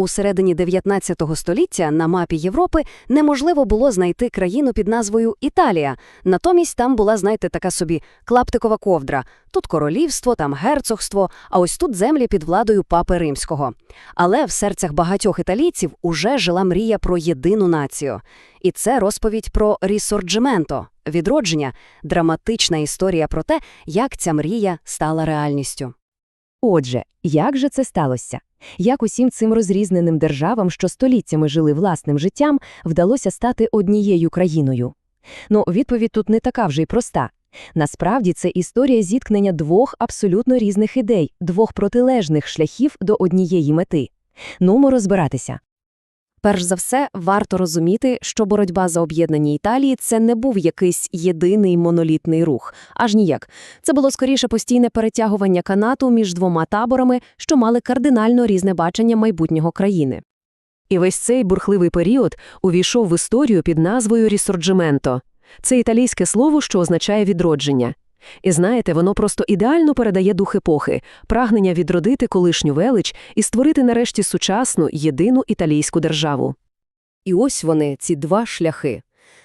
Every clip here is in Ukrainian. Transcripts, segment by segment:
У середині 19 століття на мапі Європи неможливо було знайти країну під назвою Італія. Натомість там була, знаєте, така собі клаптикова ковдра. Тут королівство, там герцогство, а ось тут землі під владою папи римського. Але в серцях багатьох італійців уже жила мрія про єдину націю. І це розповідь про рісорджименто – відродження, драматична історія про те, як ця мрія стала реальністю. Отже, як же це сталося? Як усім цим розрізненим державам, що століттями жили власним життям, вдалося стати однією країною? Ну, відповідь тут не така вже й проста. Насправді це історія зіткнення двох абсолютно різних ідей, двох протилежних шляхів до однієї мети. Нумо розбиратися. Перш за все, варто розуміти, що боротьба за об'єднання Італії – це не був якийсь єдиний монолітний рух. Аж ніяк. Це було скоріше постійне перетягування канату між двома таборами, що мали кардинально різне бачення майбутнього країни. І весь цей бурхливий період увійшов в історію під назвою «рісорджименто». Це італійське слово, що означає «відродження». І знаєте, воно просто ідеально передає дух епохи, прагнення відродити колишню велич і створити нарешті сучасну, єдину італійську державу. І ось вони, ці два шляхи.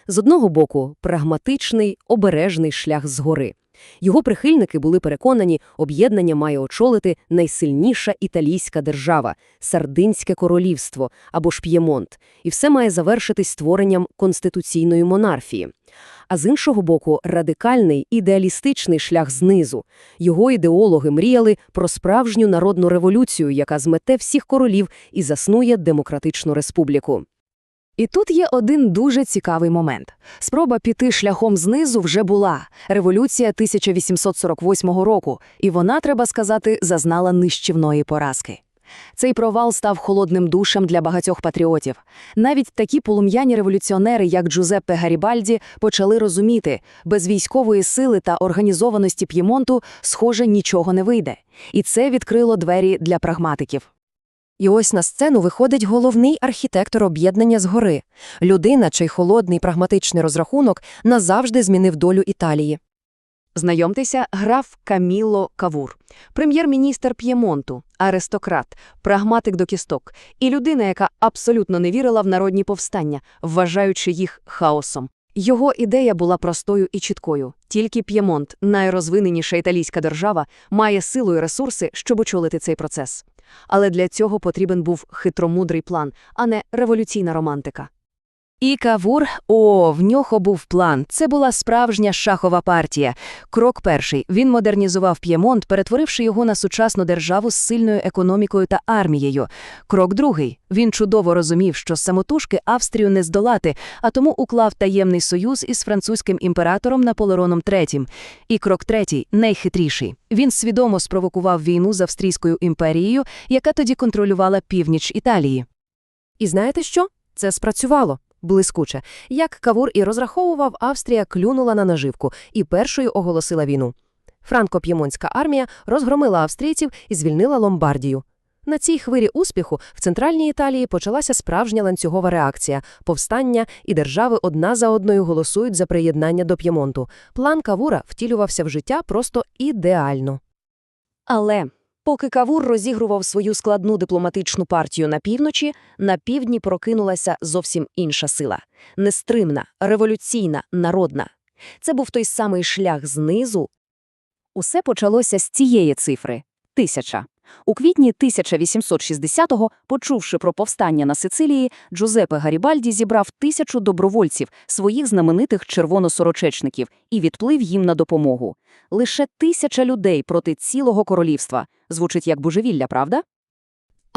З одного боку – прагматичний, обережний шлях згори. Його прихильники були переконані, об'єднання має очолити найсильніша італійська держава – Сардинське королівство або ж П'ємонт, і все має завершитись створенням конституційної монархії. А з іншого боку – радикальний, ідеалістичний шлях знизу. Його ідеологи мріяли про справжню народну революцію, яка змете всіх королів і заснує демократичну республіку. І тут є один дуже цікавий момент. Спроба піти шляхом знизу вже була. Революція 1848 року, і вона, треба сказати, зазнала нищівної поразки. Цей провал став холодним душем для багатьох патріотів. Навіть такі полум'яні революціонери, як Джузеппе Гарібальді, почали розуміти, без військової сили та організованості П'ємонту, схоже, нічого не вийде. І це відкрило двері для прагматиків. І ось на сцену виходить головний архітектор об'єднання згори. Людина, чий холодний прагматичний розрахунок назавжди змінив долю Італії. Знайомтеся, граф Каміло Кавур, прем'єр-міністр П'ємонту, аристократ, прагматик до кісток і людина, яка абсолютно не вірила в народні повстання, вважаючи їх хаосом. Його ідея була простою і чіткою. Тільки П'ємонт, найрозвиненіша італійська держава, має силу і ресурси, щоб очолити цей процес. Але для цього потрібен був хитромудрий план, а не революційна романтика. І Кавур, о, в нього був план. Це була справжня шахова партія. Крок перший. Він модернізував П'ємонт, перетворивши його на сучасну державу з сильною економікою та армією. Крок другий. Він чудово розумів, що самотужки Австрію не здолати, а тому уклав таємний союз із французьким імператором Наполеоном III. І крок третій, найхитріший. Він свідомо спровокував війну з Австрійською імперією, яка тоді контролювала північ Італії. І знаєте що? Це спрацювало. Блискуче. Як Кавур і розраховував, Австрія клюнула на наживку і першою оголосила війну. Франко-п'ємонська армія розгромила австрійців і звільнила Ломбардію. На цій хвилі успіху в центральній Італії почалася справжня ланцюгова реакція, повстання, і держави одна за одною голосують за приєднання до П'ємонту. План Кавура втілювався в життя просто ідеально. Але поки Кавур розігрував свою складну дипломатичну партію на півночі, на півдні прокинулася зовсім інша сила – нестримна, революційна, народна. Це був той самий шлях знизу. Усе почалося з цієї цифри – тисяча. У квітні 1860-го, почувши про повстання на Сицилії, Джузепе Гарібальді зібрав тисячу добровольців, своїх знаменитих червоносорочечників, і відплив їм на допомогу. Лише тисяча людей проти цілого королівства. Звучить як божевілля, правда?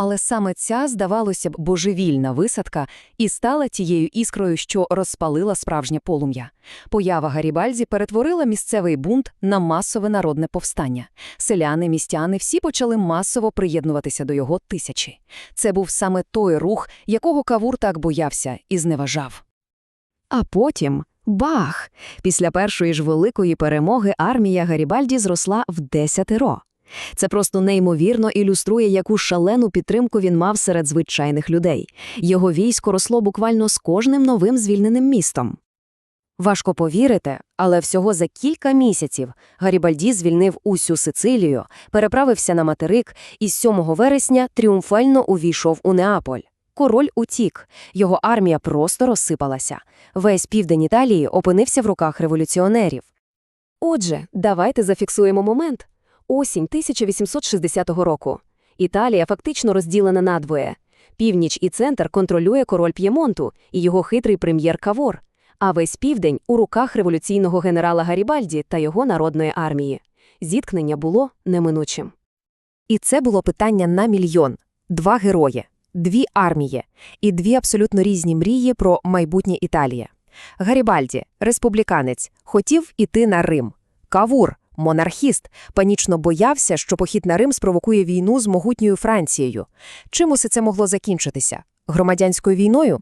Але саме ця, здавалося б, божевільна висадка і стала тією іскрою, що розпалила справжнє полум'я. Поява Гарібальзі перетворила місцевий бунт на масове народне повстання. Селяни, містяни всі почали масово приєднуватися до його тисячі. Це був саме той рух, якого Кавур так боявся і зневажав. А потім бах! Після першої ж великої перемоги армія Гарібальді зросла в десятеро. Це просто неймовірно ілюструє, яку шалену підтримку він мав серед звичайних людей. Його військо росло буквально з кожним новим звільненим містом. Важко повірити, але всього за кілька місяців Гарібальді звільнив усю Сицилію, переправився на материк і з 7 вересня тріумфально увійшов у Неаполь. Король утік, його армія просто розсипалася. Весь південь Італії опинився в руках революціонерів. Отже, давайте зафіксуємо момент. Осінь 1860 року. Італія фактично розділена надвоє. Північ і центр контролює король П'ємонту і його хитрий прем'єр Кавор, а весь південь у руках революційного генерала Гарібальді та його народної армії. Зіткнення було неминучим. І це було питання на мільйон. Два герої, дві армії і дві абсолютно різні мрії про майбутнє Італія. Гарібальді, республіканець, хотів іти на Рим. Кавур, монархіст, панічно боявся, що похід на Рим спровокує війну з могутньою Францією. Чим усе це могло закінчитися? Громадянською війною?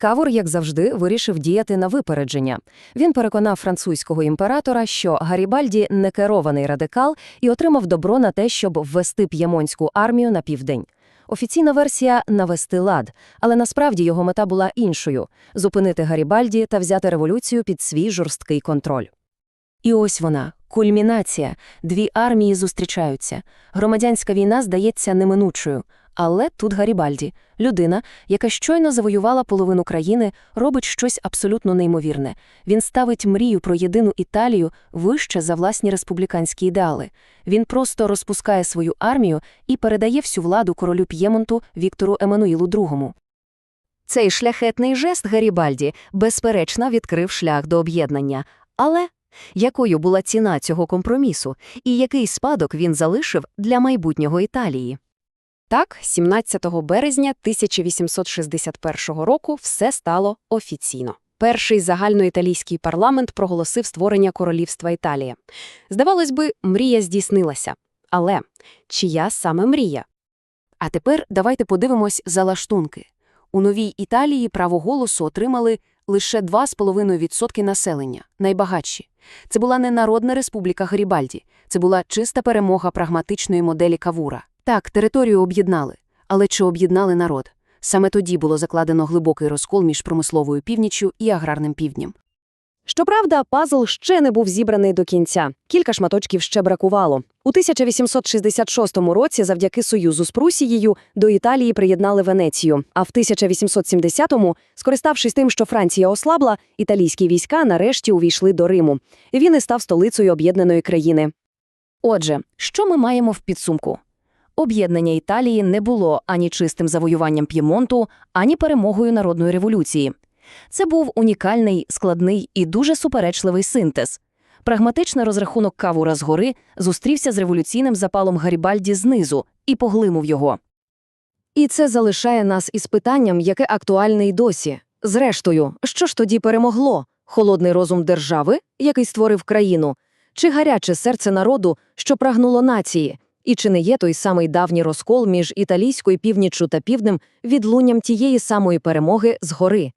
Кавур, як завжди, вирішив діяти на випередження. Він переконав французького імператора, що Гарібальді не керований радикал і отримав добро на те, щоб ввести п'ємонську армію на південь. Офіційна версія – навести лад, але насправді його мета була іншою – зупинити Гарібальді та взяти революцію під свій жорсткий контроль. І ось вона, кульмінація. Дві армії зустрічаються. Громадянська війна здається неминучою. Але тут Гарібальді, людина, яка щойно завоювала половину країни, робить щось абсолютно неймовірне. Він ставить мрію про єдину Італію вище за власні республіканські ідеали. Він просто розпускає свою армію і передає всю владу королю П'ємонту Віктору Еммануїлу II. Цей шляхетний жест Гарібальді, безперечно, відкрив шлях до об'єднання. Але якою була ціна цього компромісу і який спадок він залишив для майбутнього Італії? Так, 17 березня 1861 року все стало офіційно. Перший загальноіталійський парламент проголосив створення королівства Італія. Здавалось би, мрія здійснилася. Але чия саме мрія? А тепер давайте подивимось за лаштунки. У новій Італії право голосу отримали лише 2,5% населення, найбагатші. Це була не народна республіка Гарібальді, це була чиста перемога прагматичної моделі Кавура. Так, територію об'єднали, але чи об'єднали народ? Саме тоді було закладено глибокий розкол між промисловою північю і аграрним півднем. Щоправда, пазл ще не був зібраний до кінця. Кілька шматочків ще бракувало. У 1866 році завдяки союзу з Прусією до Італії приєднали Венецію, а в 1870-му, скориставшись тим, що Франція ослабла, італійські війська нарешті увійшли до Риму. Він і став столицею об'єднаної країни. Отже, що ми маємо в підсумку? Об'єднання Італії не було ані чистим завоюванням П'ємонту, ані перемогою народної революції. Це був унікальний, складний і дуже суперечливий синтез. Прагматичний розрахунок Кавура згори зустрівся з революційним запалом Гарібальді знизу і поглинув його. І це залишає нас із питанням, яке актуальне й досі. Зрештою, що ж тоді перемогло? Холодний розум держави, який створив країну, чи гаряче серце народу, що прагнуло нації? І чи не є той самий давній розкол між італійською північчю та півднем відлунням тієї самої перемоги згори?